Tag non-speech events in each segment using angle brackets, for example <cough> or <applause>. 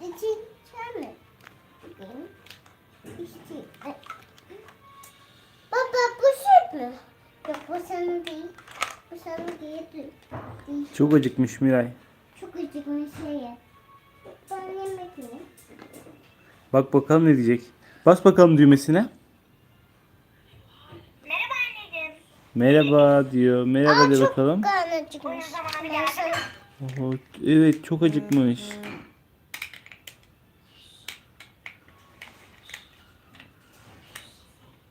için mi? Ay. Baba bu süt mü? Yok bu sana değil. Bu sana değil. değil. Çok acıkmış Miray. Çok acıkmış şeye. Ben yemek yiyeyim. Bak bakalım ne diyecek. Bas bakalım düğmesine. Merhaba anneciğim. Merhaba diyor. Merhaba Aa, de çok bakalım. karnı acıkmış. Oho, evet çok acıkmış.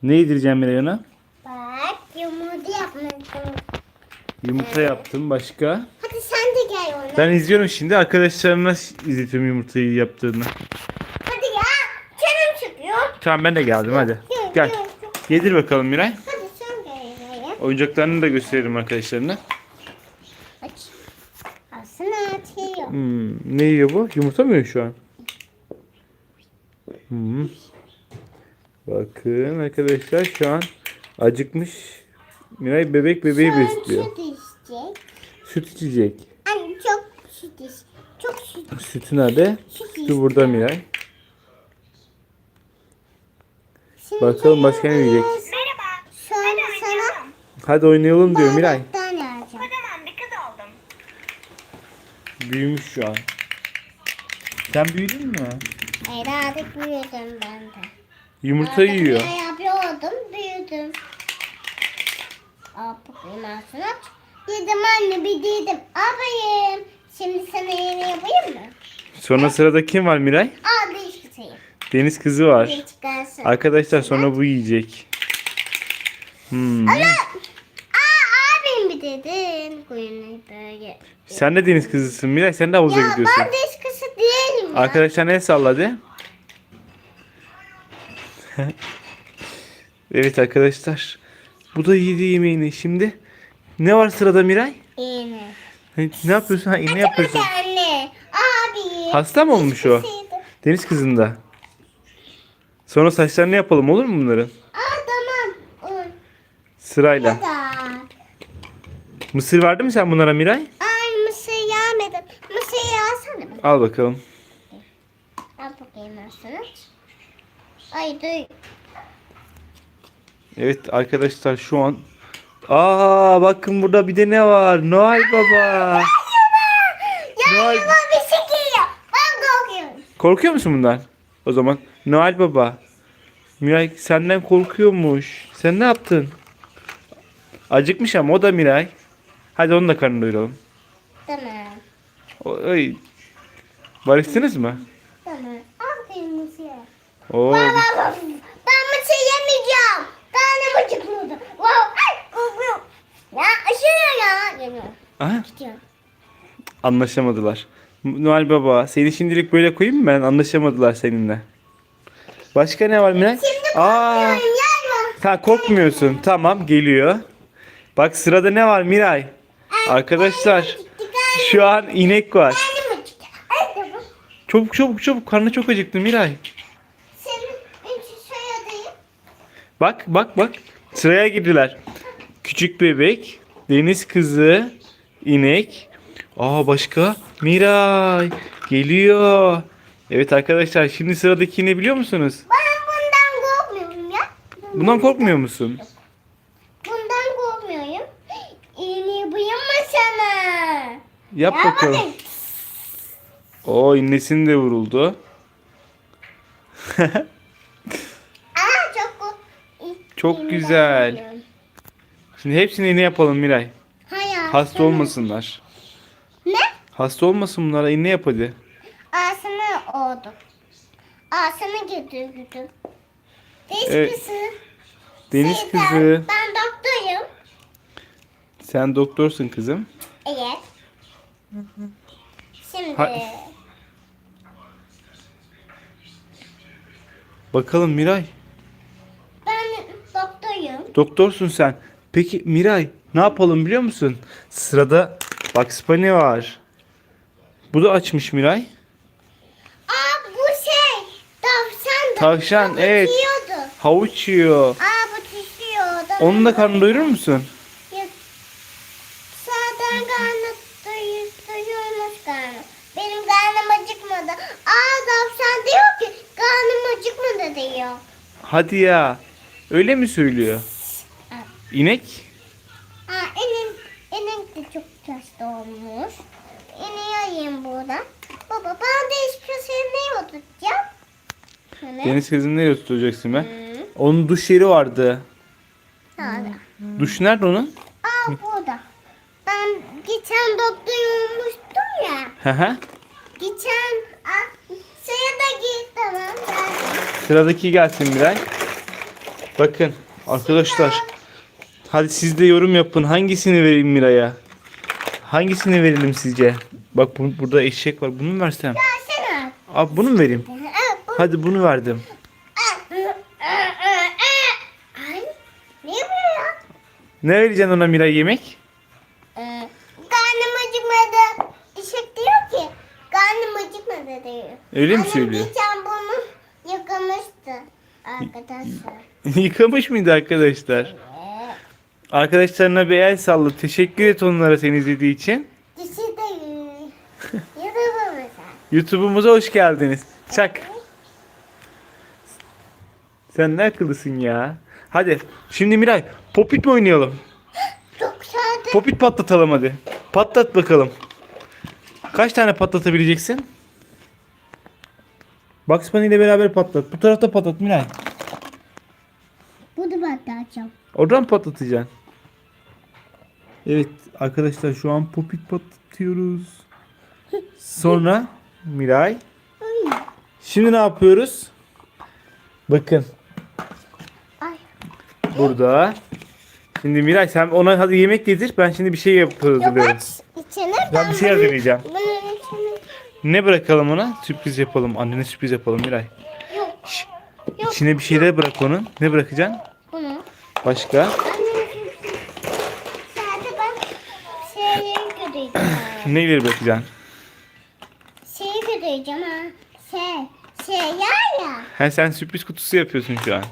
Ne yedireceğim Miray ona? Bak yumurta yapmıştım. Yumurta yaptım. Başka? Hadi sen de gel ona. Ben izliyorum şimdi. Arkadaşlarıma izletiyorum yumurtayı yaptığını. Hadi ya. Canım çıkıyor. Tamam ben de geldim hadi. Gel, Gel. Yedir bakalım Miray. Hadi sen gel buraya. Oyuncaklarını da gösteririm arkadaşlarına. Aç. Aslında atıyor. Hmm, ne yiyor bu? Yumurta mı yiyor şu an? Hmm. Bakın arkadaşlar şu an acıkmış. Miray bebek bebeği Şu an besliyor. Süt içecek. Süt içecek. Anne çok süt iç. Çok süt. Sütü nerede? Süt Sütü burada Miray. Şimdi Bakalım başka ne yiyecek? Merhaba. Şu an Hadi sana oynayalım. Hadi oynayalım diyor Miray. bardaktan alacağım. Kocaman bir kız oldum. Büyümüş şu an. Sen büyüdün mü? Hayır artık büyüdüm ben de. Yumurta yiyor. Ne yapıyordum büyüdüm. Ağzını aç. Yedim anne bir yedim. Abayım. Şimdi sana yeni yapayım mı? Sonra sırada kim var Miray? Al diş kısayım. Deniz kızı var. Çıkarsın. Arkadaşlar sonra bu yiyecek. Hmm. Aa abim bir dedin. Sen de deniz kızısın Miray. Sen de havuza Ya gidiyorsun. ben diş kısı değilim ya. Arkadaşlar el salladı. <laughs> evet arkadaşlar. Bu da yedi yemeğini. Şimdi ne var sırada Miray? İğne. Ne yapıyorsun? Ha, ne yapıyorsun? Anne. Abi. Hasta mı olmuş o? Deniz kızında. Sonra saçlarını yapalım olur mu bunların? Aa tamam. Sırayla. Mısır verdi mi sen bunlara Miray? Ay mısır yemedim. Mısır yağsana. Al bakalım. Al bakayım mısır. Ay dur. Evet arkadaşlar şu an Aa bakın burada bir de ne var? Noel Baba. Noel- yuva bir şey geliyor. Ben korkuyorum. Korkuyor musun bundan? O zaman Noel Baba. Miray senden korkuyormuş. Sen ne yaptın? Acıkmış ama o da Miray. Hadi onu da karnını doyuralım. Tamam. Oy. Barıştınız mı? Tamam. Mısır. Oo. Baba baba. Ben mısır yemeyeceğim. Wow. Ay korkuyorum. Ya aşırı ya. Yemiyorum. Aha, Gidiyorum. anlaşamadılar. Noel Baba seni şimdilik böyle koyayım mı ben? Anlaşamadılar seninle. Başka ne var Miray? Şimdi Aa, korkuyorum. Sen korkmuyorsun. Tamam geliyor. Bak sırada ne var Miray? Arkadaşlar şu an inek var. Çabuk çabuk çabuk karnı çok acıktı Miray. Bak bak bak sıraya girdiler. Küçük bebek, deniz kızı, inek. Aa başka? Miray geliyor. Evet arkadaşlar şimdi sıradaki ne biliyor musunuz? Ben bundan korkmuyorum ya. Bundan korkmuyor musun? Bundan korkmuyorum. İğneyi buyurma sana. Yap Ya bakalım. bakın. Oo innesini de vuruldu. <laughs> Çok İğneden güzel. Şimdi hepsini iğne yapalım Miray. Hayır. Hasta olmasınlar. Ne? Hasta olmasın bunlara iğne yap hadi. Ağzına oldu. Ağzına götürdüm. Diş Evet. kızı. Deniz kızı Ben doktorum. sen doktorsun kızım. Evet. Şimdi Ha- Bakalım Miray. Doktorsun sen. Peki Miray ne yapalım biliyor musun? Sırada bak Spani var. Bu da açmış Miray. Aa bu şey. Tavşan. Tavşan evet. Yiyordu. Havuç yiyor. Aa bu tişiyor. Onun da karnını doyurur musun? Yok. Sağdan karnı doyur, doyurmaz. Benim karnım acıkmadı. Aa tavşan diyor ki karnım acıkmadı diyor. Hadi ya. Öyle mi söylüyor? İnek? Aa, elim, elim de çok yaşlı olmuş. İneği alayım buradan. Baba ben de hiçbir şey ne oturtacağım? Şöyle. Deniz kızını nereye tutacaksın ben? Hı. Onun duş yeri vardı. Sağda. Duş nerede onun? Aa burada. Ben geçen doktor olmuştum ya. Hı hı. Geçen git tamam. Sıradaki gelsin Miray. Bakın arkadaşlar. Hadi siz de yorum yapın. Hangisini vereyim Miray'a? Hangisini verelim sizce? Bak bu- burada eşek var. Bunu mu versem? Versene. Abi bunu mu vereyim? Bu- Hadi bunu verdim. Ne vereceksin ona Miray yemek? Ee, karnım acımadı. İşek diyor ki karnım acımadı diyor. Öyle mi Annem söylüyor? geçen bunu yıkamıştı arkadaşlar. <laughs> Yıkamış mıydı arkadaşlar? Arkadaşlarına bir el salla. Teşekkür et onlara seni izlediği için. mesela. YouTube'umuza hoş geldiniz. Çak. Sen ne akıllısın ya. Hadi. Şimdi Miray popit mi oynayalım? <gasps> Çok. Popit patlatalım hadi. Patlat bakalım. Kaç tane patlatabileceksin? Bugs Bunny ile beraber patlat. Bu tarafta patlat Miray. Bunu açacağım. Oradan patlatacaksın. Evet arkadaşlar şu an popit patlatıyoruz. Sonra Miray. Şimdi ne yapıyoruz? Bakın Ay. burada. Şimdi Miray sen ona hadi yemek getir. Ben şimdi bir şey yapıyorum. Yok aç içine. Ben bir şey bunu- hazırlayacağım. Bunun içine. Ne bırakalım ona? Sürpriz yapalım. Annene sürpriz yapalım Miray. Yok. Yok. İçine bir şeyler bırak onun. Ne bırakacaksın? Başka? Sadece ben şeyi göreceğim. Neleri bırakacaksın? Şeyi göreceğim ha. Şey. Şey ya ya. Ha sen sürpriz kutusu yapıyorsun şu an.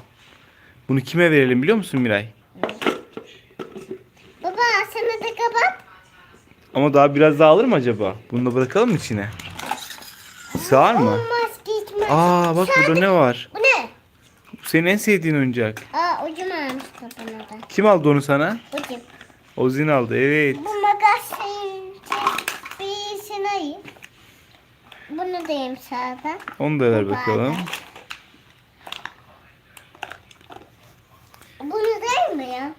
Bunu kime verelim biliyor musun Miray? Baba sana da kapat. Ama daha biraz daha alır mı acaba? Bunu da bırakalım mı içine? Sığar mı? Olmaz gitmez. Aa bak burada ne var? Bu ne? Bu senin en sevdiğin oyuncak. Aa ucum almıştı bana da. Kim aldı onu sana? Ucum. Ozin aldı evet. Bu makas şeyin bir sinayı. Bunu diyeyim sana. Onu da ver bakalım. Bunu değil mi ya?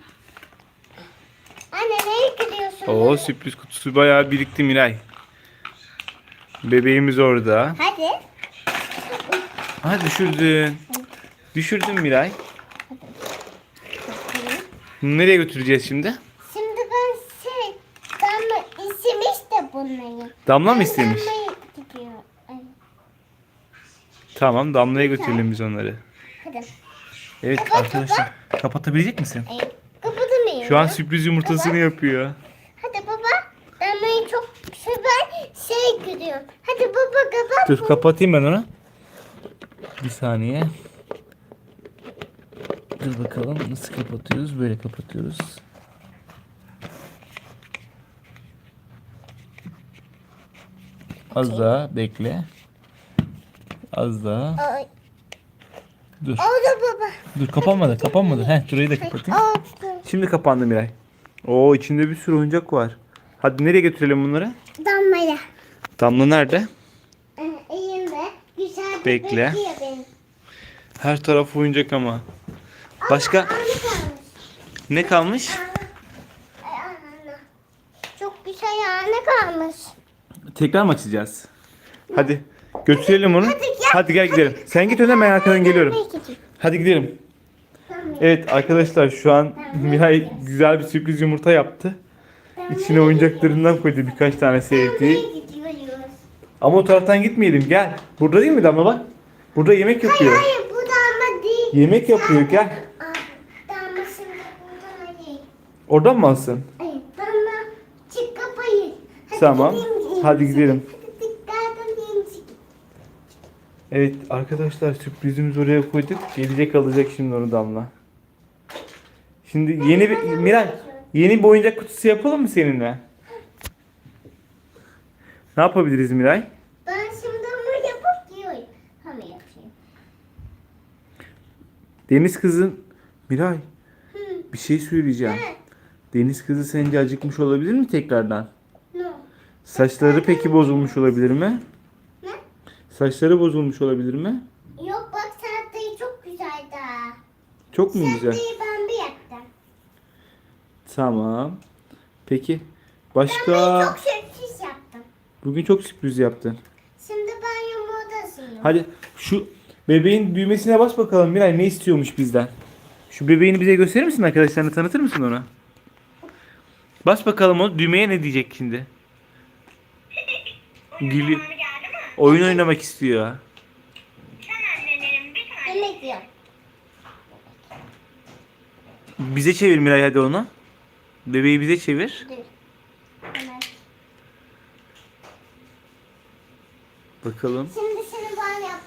Anne neye gidiyorsun? Oo sürpriz kutusu bayağı birikti Miray. Bebeğimiz orada. Hadi. Ha düşürdün. Düşürdün Miray. Bunu nereye götüreceğiz şimdi? Şimdi ben şey, damla istemiş de bunları. Damla mı istemiş? damlaya gidiyor. Ay, Tamam Damla'ya götürelim biz onları. Hadi. Evet Kapat, arkadaşlar. Kapatabilecek misin? Ay, kapatamıyorum. Şu an sürpriz yumurtasını yapıyor. Hadi baba. Damlayı çok seven şey gidiyor. Hadi baba kapat. Dur kapatayım ben onu. Bir saniye. Dur bakalım nasıl kapatıyoruz? Böyle kapatıyoruz. Az daha bekle. Az daha. Ay, Dur. oldu baba. Dur kapanmadı kapanmadı. Heh şurayı da kapatayım. Oldu. Şimdi kapandı Miray. Oo içinde bir sürü oyuncak var. Hadi nereye götürelim bunları? Damlaya. Damla nerede? Ee, Elimde güzel bir Bekle. bekliyor beni. Her taraf oyuncak ama. Başka ne kalmış? Çok güzel yani kalmış. Tekrar mı açacağız? Hadi götürelim onu. Hadi gel. Hadi gel gidelim. Sen git önden ben arkadan geliyorum. Hadi gidelim. Evet arkadaşlar şu an Miray güzel bir sürpriz yumurta yaptı. İçine oyuncaklarından koydu birkaç tane sevdiği. Ama o taraftan gitmeyelim gel. Burada değil mi Damla bak? Burada yemek yapıyor. Hayır bu damla değil. Yemek yapıyor gel. Aa, damla şimdi buradan değil. Oradan mı alsın? Ay, damla çık kapayı. Hadi Tamam. gidelim, Hadi gidelim. Hadi. Evet arkadaşlar sürprizimizi oraya koyduk. Gelecek alacak şimdi onu Damla. Şimdi yeni bir Miray yeni bir oyuncak kutusu yapalım mı seninle? Ne yapabiliriz Miray? Ben şimdi onu yapıp yiyorum. Hamur yapayım. Deniz kızın Miray bir şey söyleyeceğim. Ne? Deniz kızı sence acıkmış olabilir mi tekrardan? No. Saçları peki bozulmuş olabilir mi? Ne? Saçları bozulmuş olabilir mi? Yok bak salatayı çok güzel daha. Çok mu güzel? Salatayı ben bir yaptım. Tamam. Peki Ben başka bunu çok sürpriz yaptım. bugün çok sürpriz yaptın. Şimdi ben ısıyorum. Hadi şu bebeğin düğmesine bas bakalım Miray ne istiyormuş bizden. Şu bebeğini bize gösterir misin arkadaşlarına tanıtır mısın ona? Bas bakalım o düğmeye ne diyecek şimdi? Gülüyor. Oyun oynamak istiyor. Yemek yiyorum. Bize çevir Miray hadi onu. Bebeği bize çevir. Dur. Hemen. Bakalım. Şimdi seni ben yap.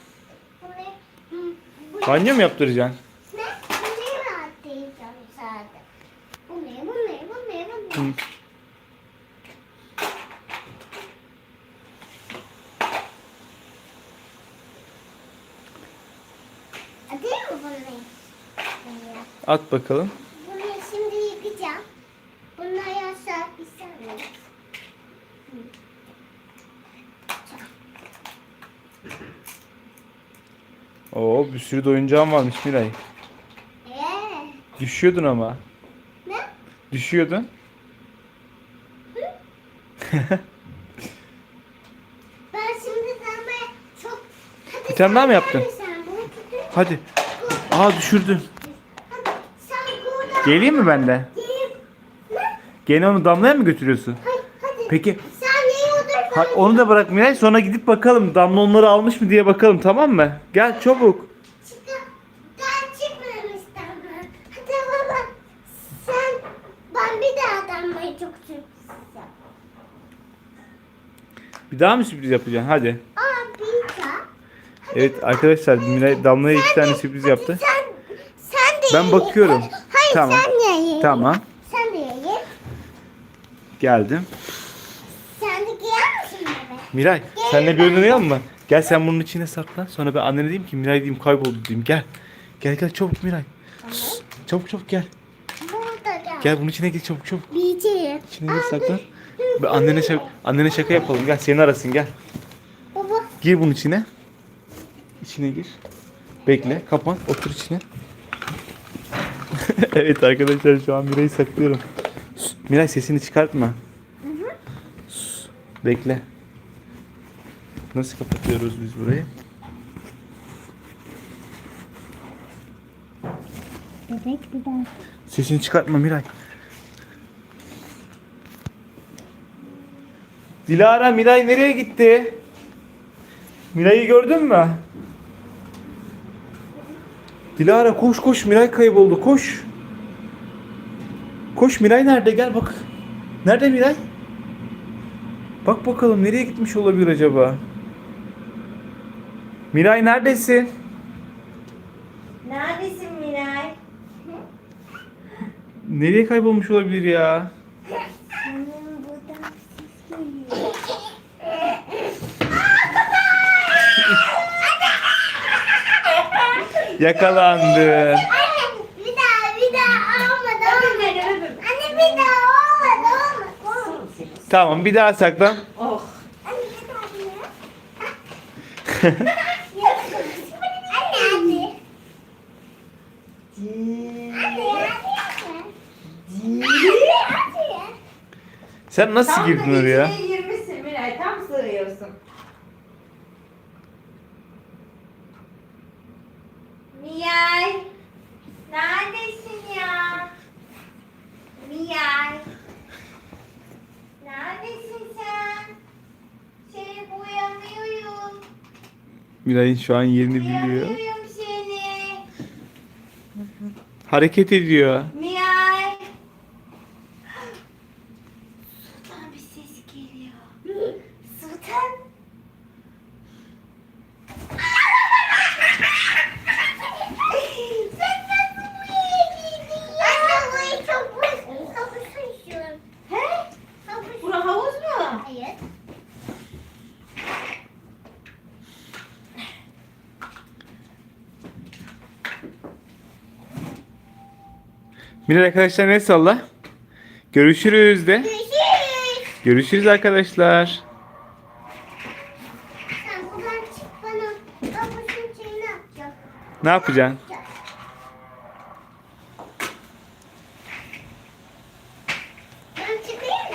Banyo mu yaptıracaksın? Ne? Bu ne rahatlayacağım sadece. Bu ne? Bu ne? Bunu? Yap. At bakalım. Bunu şimdi yıkayacağım. Bunlar yaşa istemiyorum. Oo bir sürü de oyuncağın varmış Miray. Eee. Düşüyordun ama. Ne? Düşüyordun. <laughs> Ben şimdi sana çok... Hadi Bir tane daha mı yaptın? Sen bunu tutun. Hadi. Aa düşürdün. Hadi sen burada... Geleyim mi ben de? Gelip... Ne? Gene onu damlaya mı götürüyorsun? Hadi, hadi. Peki Sen yiyordun ha, onu da bırak Miray sonra gidip bakalım damla onları almış mı diye bakalım tamam mı? Gel çabuk. Çıkar. Ben çıkmamıştım ben. Hadi baba. Sen... Ben bir daha damlayı çok sürpriz yaptım. Bir daha mı sürpriz yapacaksın? Hadi. Aa. Evet arkadaşlar Miray damlaya iki tane sürpriz yaptı. Sen, sen de Ben bakıyorum. Hayır Tamam. sen de. Tamam. Sen de. Geldim. Sen de giyer misin bebe? Miray senle bir oyun oynayalım mı? Gel sen bunun içine saklan. Sonra ben annene diyeyim ki Miray diyeyim kayboldu diyeyim. Gel. Gel gel çabuk Miray. Sus. Çabuk çabuk gel. Burada gel. Gel bunun içine gir çabuk çabuk. Bir içeri. İçine gir saklan. Ben annene, şaka, annene şaka yapalım. Gel seni arasın gel. Baba. Gir bunun içine. İçine gir. Bekle. Kapan. Otur içine. <laughs> evet arkadaşlar şu an Miray'ı saklıyorum. Sus, Miray sesini çıkartma. Sus, Bekle. Nasıl kapatıyoruz biz burayı? Bebek bir daha. Sesini çıkartma Miray. Dilara Miray nereye gitti? Miray'ı gördün mü? Dilara koş koş Miray kayboldu koş. Koş Miray nerede gel bak. Nerede Miray? Bak bakalım nereye gitmiş olabilir acaba? Miray neredesin? Neredesin Miray? Nereye kaybolmuş olabilir ya? Senin buradan ses geliyor. Yakalandı. Anne bir daha bir daha olmadı olmadı. Anne bir daha olmadı olmadı. olmadı. Tamam bir daha saklan. Oh. Anne bir daha daha. Sen nasıl girdin oraya? içine girmişsin Miray. Tam sığıyorsun. Miyay. Neredesin ya? Miyay. Neredesin sen? Seni uyanıyorum. Miray'ın şu an yerini biliyor. Hareket ediyor. Miyay. Sultan bir ses geliyor. Sultan. Sen nasıl buraya girdin ya? Anne burayı çok boş. Kapısı istiyorum. He? Kapısı. Bura havuz mu? Hayır. Miray arkadaşlar ne salla? Görüşürüz de. Görüşürüz. Görüşürüz arkadaşlar. Sen buradan çık bana. Babasının şeyini yapacağım. Ne yapacaksın?